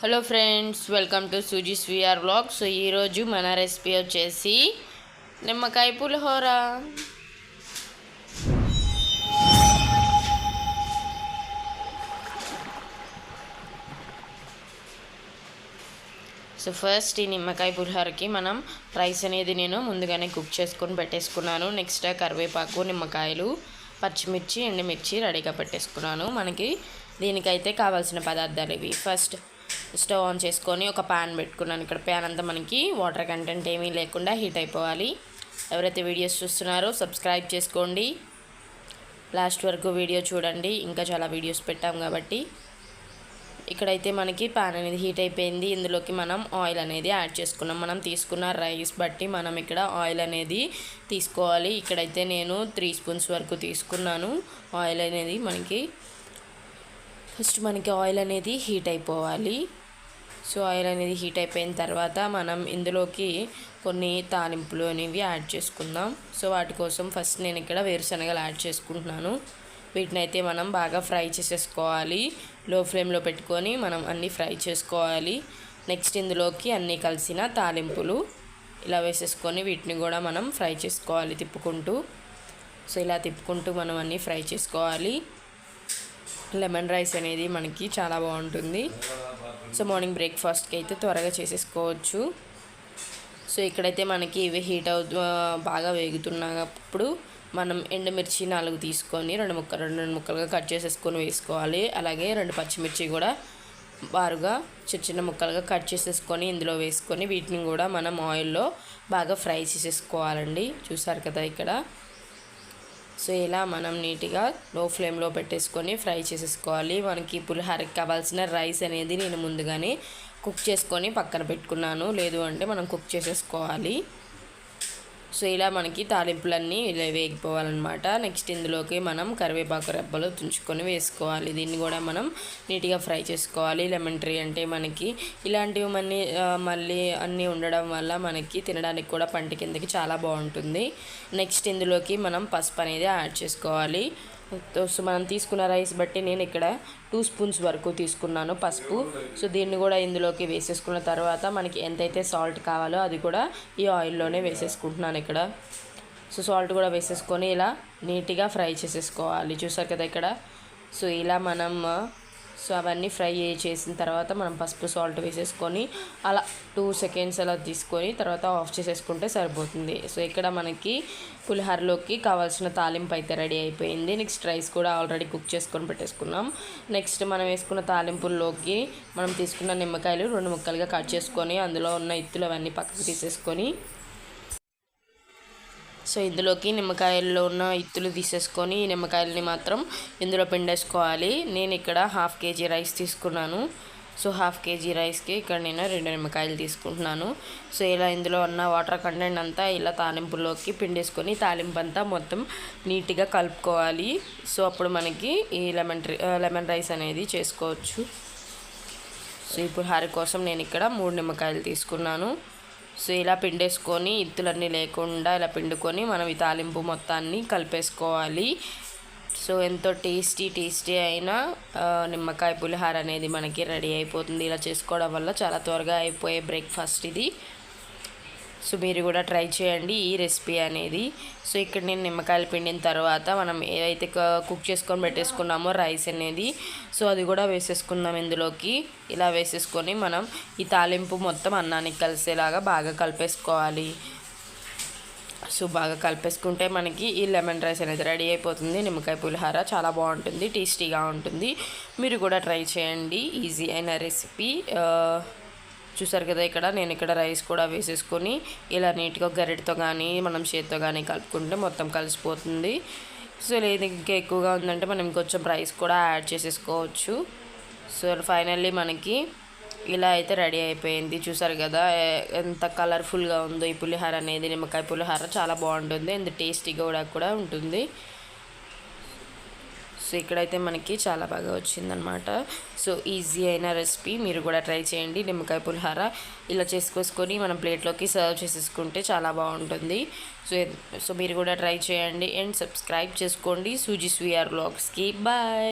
Hello friends welcome to Suzie's VR blog so ఈరోజు మన recipe వచ్చేసి నిమ్మకాయ పులిహోర. సో ఫస్ట్ ఈ నిమ్మకాయ పులిహోరకి మనం రైస్ అనేది నేను ముందుగానే కుక్ చేసుకొని పెట్టేసుకున్నాను. నెక్స్ట్ కరివేపాకు నిమ్మకాయలు పచ్చిమిర్చి ఎండుమిర్చి రెడీగా పెట్టేసుకున్నాను. మనకి దీనికైతే కావాల్సిన పదార్థాలు ఇవి. ఫస్ట్ స్టవ్ ఆన్ చేసుకొని ఒక ప్యాన్ పెట్టుకున్నాను. ఇక్కడ ప్యాన్ అంతా మనకి వాటర్ కంటెంట్ ఏమీ లేకుండా హీట్ అయిపోవాలి. ఎవరైతే వీడియోస్ చూస్తున్నారో సబ్స్క్రైబ్ చేసుకోండి. లాస్ట్ వరకు వీడియో చూడండి. ఇంకా చాలా వీడియోస్ పెట్టాం కాబట్టి. ఇక్కడైతే మనకి ప్యాన్ అనేది హీట్ అయిపోయింది. ఇందులోకి మనం ఆయిల్ అనేది యాడ్ చేసుకున్నాం. మనం తీసుకున్న రైస్ బట్టి మనం ఇక్కడ ఆయిల్ అనేది తీసుకోవాలి. ఇక్కడైతే నేను త్రీ స్పూన్స్ వరకు తీసుకున్నాను. ఆయిల్ అనేది మనకి ఫస్ట్ మనకి ఆయిల్ అనేది హీట్ అయిపోవాలి. సో ఆయిల్ అనేది హీట్ అయిపోయిన తర్వాత మనం ఇందులోకి కొన్ని తాలింపులు అనేవి యాడ్ చేసుకుందాం. సో వాటి కోసం ఫస్ట్ నేను ఇక్కడ వేరుశనగలు యాడ్ చేసుకుంటున్నాను. వీటిని అయితే మనం బాగా ఫ్రై చేసేసుకోవాలి. లో ఫ్లేమ్లో పెట్టుకొని మనం అన్నీ ఫ్రై చేసుకోవాలి. నెక్స్ట్ ఇందులోకి అన్నీ కలిసిన తాలింపులు ఇలా వేసేసుకొని వీటిని కూడా మనం ఫ్రై చేసుకోవాలి తిప్పుకుంటూ. సో ఇలా తిప్పుకుంటూ మనం అన్నీ ఫ్రై చేసుకోవాలి. లెమన్ రైస్ అనేది మనకి చాలా బాగుంటుంది. సో మార్నింగ్ బ్రేక్ఫాస్ట్కి అయితే త్వరగా చేసేసుకోవచ్చు. సో ఇక్కడైతే మనకి ఇవి హీట్ అవుతూ బాగా వేగుతున్నప్పుడు మనం ఎండుమిర్చి నాలుగు తీసుకొని రెండు ముక్కలు రెండు రెండు ముక్కలుగా కట్ చేసేసుకొని వేసుకోవాలి. అలాగే రెండు పచ్చిమిర్చి కూడా బారుగా చిన్న చిన్న ముక్కలుగా కట్ చేసేసుకొని ఇందులో వేసుకొని వీటిని కూడా మనం ఆయిల్లో బాగా ఫ్రై చేసేసుకోవాలండి. చూసారు కదా ఇక్కడ. సో ఇలా మనం నీట్గా లో ఫ్లేమ్లో పెట్టేసుకొని ఫ్రై చేసేసుకోవాలి. మనకి పులిహారకి కావాల్సిన రైస్ అనేది నేను ముందుగానే కుక్ చేసుకొని పక్కన పెట్టుకున్నాను. లేదు అంటే మనం కుక్ చేసేసుకోవాలి. సో ఇలా మనకి తాలింపులన్నీ ఇలా వేగిపోవాలన్నమాట. నెక్స్ట్ ఇందులోకి మనం కరివేపాకు రెబ్బలు తుంచుకొని వేసుకోవాలి. దీన్ని కూడా మనం నీట్గా ఫ్రై చేసుకోవాలి. లెమన్ ట్రీ అంటే మనకి ఇలాంటివి మళ్ళీ మళ్ళీ అన్నీ ఉండడం వల్ల మనకి తినడానికి కూడా పంట కిందకి చాలా బాగుంటుంది. నెక్స్ట్ ఇందులోకి మనం పసుపు అనేది యాడ్ చేసుకోవాలి. సో మనం తీసుకున్న రైస్ బట్టి నేను ఇక్కడ టూ స్పూన్స్ వరకు తీసుకున్నాను పసుపు. సో దీన్ని కూడా ఇందులోకి వేసేసుకున్న తర్వాత మనకి ఎంతైతే సాల్ట్ కావాలో అది కూడా ఈ ఆయిల్లోనే వేసేసుకుంటున్నాను ఇక్కడ. సో సాల్ట్ కూడా వేసేసుకొని ఇలా నీట్గా ఫ్రై చేసేసుకోవాలి. చూసారు కదా ఇక్కడ? సో ఇలా మనం సో అవన్నీ ఫ్రై చేసిన తర్వాత మనం పసుపు సాల్ట్ వేసేసుకొని అలా టూ సెకండ్స్ అలా తీసుకొని తర్వాత ఆఫ్ చేసేసుకుంటే సరిపోతుంది. సో ఇక్కడ మనకి పులిహోరలోకి కావాల్సిన తాలింపు అయితే రెడీ అయిపోయింది. నెక్స్ట్ రైస్ కూడా ఆల్రెడీ కుక్ చేసుకొని పెట్టేసుకున్నాం. నెక్స్ట్ మనం వేసుకున్న తాలింపుల్లోకి మనం తీసుకున్న నిమ్మకాయలు రెండు ముక్కలుగా కట్ చేసుకొని అందులో ఉన్న ఇత్తులు అవన్నీ పక్కకు తీసేసుకొని సో ఇందులోకి నిమ్మకాయల్లో ఉన్న ఇత్తులు తీసేసుకొని నిమ్మకాయలని మాత్రం ఇందులో పిండేసుకోవాలి. నేను ఇక్కడ హాఫ్ కేజీ రైస్ తీసుకున్నాను. సో హాఫ్ కేజీ రైస్కి ఇక్కడ నేను రెండు నిమ్మకాయలు తీసుకుంటున్నాను. సో ఇలా ఇందులో ఉన్న వాటర్ కంటెంట్ అంతా ఇలా తాలింపులోకి పిండేసుకొని తాలింపు అంతా మొత్తం నీట్గా కలుపుకోవాలి. సో అప్పుడు మనకి ఈ లెమన్ లెమన్ రైస్ అనేది చేసుకోవచ్చు. సో ఇప్పుడు హరి కోసం నేను ఇక్కడ మూడు నిమ్మకాయలు తీసుకున్నాను. సో ఇలా పిండేసుకొని ఇత్తులన్నీ లేకుండా ఇలా పిండుకొని మనం ఈ తాలింపు మొత్తాన్ని కలిపేసుకోవాలి. సో ఎంతో టేస్టీ టేస్టీ అయిన నిమ్మకాయ పులిహార అనేది మనకి రెడీ అయిపోతుంది. ఇలా చేసుకోవడం వల్ల చాలా త్వరగా అయిపోయే బ్రేక్ఫాస్ట్ ఇది. సో మీరు కూడా ట్రై చేయండి ఈ రెసిపీ అనేది. సో ఇక్కడ నేను నిమ్మకాయలు పిండిన తర్వాత మనం ఏదైతే కుక్ చేసుకొని పెట్టేసుకున్నామో రైస్ అనేది సో అది కూడా వేసేసుకుందాం ఇందులోకి. ఇలా వేసేసుకొని మనం ఈ తాలింపు మొత్తం అన్నానికి కలిసేలాగా బాగా కలిపేసుకోవాలి. సో బాగా కలిపేసుకుంటే మనకి ఈ లెమన్ రైస్ అనేది రెడీ అయిపోతుంది. నిమ్మకాయ పులిహార చాలా బాగుంటుంది టేస్టీగా ఉంటుంది. మీరు కూడా ట్రై చేయండి. ఈజీ అయిన రెసిపీ. చూసారు కదా ఇక్కడ నేను ఇక్కడ రైస్ కూడా వేసేసుకొని ఇలా నీట్గా గరిటతో కానీ మనం చేతితో కానీ కలుపుకుంటే మొత్తం కలిసిపోతుంది. సో లేదు ఇంకా ఎక్కువగా ఉందంటే మనం ఇంకొంచెం రైస్ కూడా యాడ్ చేసేసుకోవచ్చు. సో ఫైనల్లీ మనకి ఇలా అయితే రెడీ అయిపోయింది. చూసారు కదా ఎంత కలర్ఫుల్గా ఉందో ఈ పులిహార అనేది. నిమ్మకాయ పులిహార చాలా బాగుంటుంది. ఎంత టేస్టీగా కూడా కూడా ఉంటుంది. సో ఇక్కడైతే మనకి చాలా బాగా వచ్చిందనమాట సో ఈజీ అయిన రెసిపీ మీరు కూడా ట్రై చేయండి. నిమ్మకాయ పులిహార ఇలా చేసుకొసుకొని మనం ప్లేట్లోకి సర్వ్ చేసేసుకుంటే చాలా బాగుంటుంది. సో సో మీరు కూడా ట్రై చేయండి. అండ్ సబ్స్క్రైబ్ చేసుకోండి. సూజీ స్వీఆర్ బ్లాగ్స్కి బాయ్